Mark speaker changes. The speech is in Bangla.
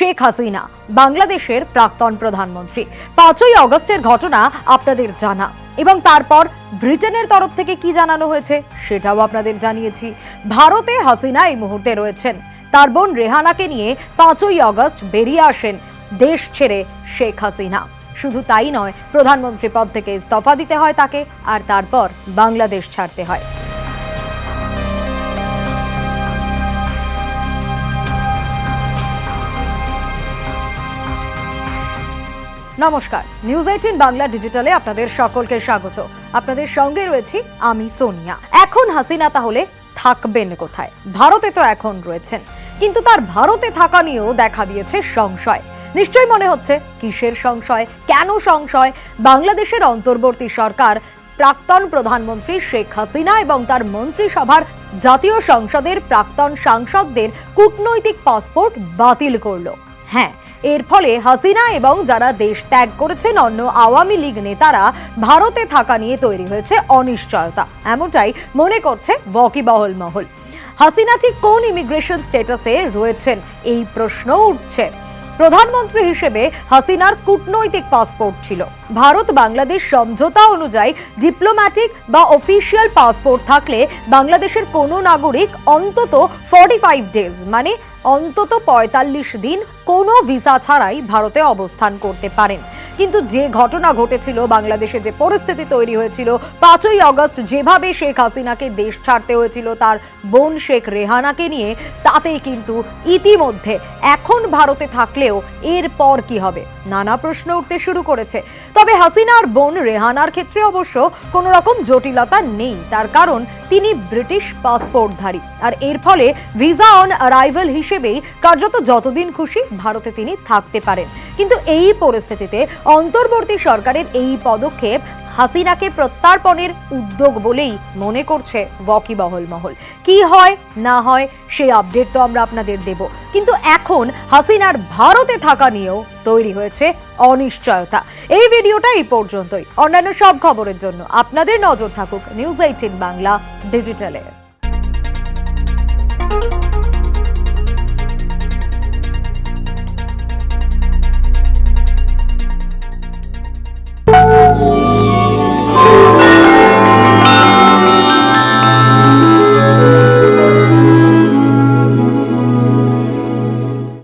Speaker 1: শেখ হাসিনা, বাংলাদেশের প্রাক্তন প্রধানমন্ত্রী। পাঁচই অগস্টের ঘটনা আপনাদের জানা। এবং তারপর ব্রিটেনের তরফ থেকে কি জানানো হয়েছে সেটাও আপনাদের জানিয়েছি। ভারতে হাসিনা এই মুহূর্তে রয়েছেন। তার বোন রেহানাকে নিয়ে পাঁচই অগস্ট বেরিয়ে আসেন দেশ ছেড়ে শেখ হাসিনা। শুধু তাই নয়, প্রধানমন্ত্রী পদ থেকে ইস্তফা দিতে হয় তাকে, আর তারপর বাংলাদেশ ছাড়তে হয়। নমস্কার। নিউজ এইটিন বাংলা ডিজিটালে আপনাদের সকলকে স্বাগত। আপনাদের সঙ্গে রয়েছি আমি সোনিয়া। এখন হাসিনা তাহলে থাকবেন কোথায়? ভারতে তো এখন রয়েছেন। কিন্তু তার ভারতে থাকা নিয়েও দেখা দিয়েছে সংশয়। নিশ্চয়ই মনে হচ্ছে কিসের সংশয়? কেন সংশয়? বাংলাদেশের অন্তর্বর্তী সরকার, প্রাক্তন প্রধানমন্ত্রী শেখ হাসিনা এবং তার মন্ত্রিসভার জাতীয় সংসদের প্রাক্তন সাংসদদের কূটনৈতিক পাসপোর্ট বাতিল করল। হ্যাঁ এর ফলে হাসিনা এবং যারা দেশ ত্যাগ করেছেন অন্য আওয়ামী লীগ নেতারা ভারতে থাকা নিয়ে তৈরি হয়েছে অনিশ্চয়তা। এমনটাই মনে করছে ওয়াকিবহল মহল। হাসিনা ঠিক কোন ইমিগ্রেশন স্ট্যাটাসে রয়েছেন এই প্রশ্ন উঠছে। প্রধানমন্ত্রী হিসেবে হাসিনার কূটনৈতিক পাসপোর্ট ছিল। ভারত বাংলাদেশ সমঝোতা অনুযায়ী ডিপ্লোম্যাটিক বা অফিসিয়াল পাসপোর্ট থাকলে বাংলাদেশের কোনো নাগরিক অন্তত ফর্টি ফাইভ ডেজ মানে অন্তত পঁয়তাল্লিশ দিন কোনো ভিসা ছাড়াই ভারতে অবস্থান করতে পারেন। কিন্তু যে ঘটনা ঘটেছিল, বাংলাদেশে যে পরিস্থিতি তৈরি হয়েছিল, পাঁচই অগস্ট যেভাবে শেখ হাসিনাকে দেশ ছাড়তে হয়েছিল, তার বোন শেখ রেহানাকে নিয়ে তাতে কিন্তু ইতিমধ্যে এখন ভারতে থাকলেও এরপর কি হবে? নানা প্রশ্ন উঠতে শুরু করেছে। তবে হাসিনার বোন রেহানার ক্ষেত্রে অবশ্য কোনো রকম জটিলতা নেই। তার কারণ তিনি ব্রিটিশ পাসপোর্টধারী। আর এর ফলে ভিসা অন অ্যারাইভাল হিসেবেই কার্যত যতদিন খুশি ভারতে তিনি থাকতে পারেন। কিন্তু এই পরিস্থিতিতে অন্তর্বর্তী সরকারের এই পদক্ষেপ হাসিনাকে প্রত্যার্পণের উদ্যোগ বলেই মনে করছে ওয়াকিবহল মহল কি হয়, না হয় সেই আপডেট তো আমরা আপনাদের দেব। কিন্তু এখন হাসিনার ভারতে থাকা নিয়েও তৈরি হয়েছে অনিশ্চয়তা। এই ভিডিওটা এই পর্যন্তই। অন্যান্য সব খবরের জন্য আপনাদের নজর থাকুক নিউজ এইটিন বাংলা ডিজিটালে।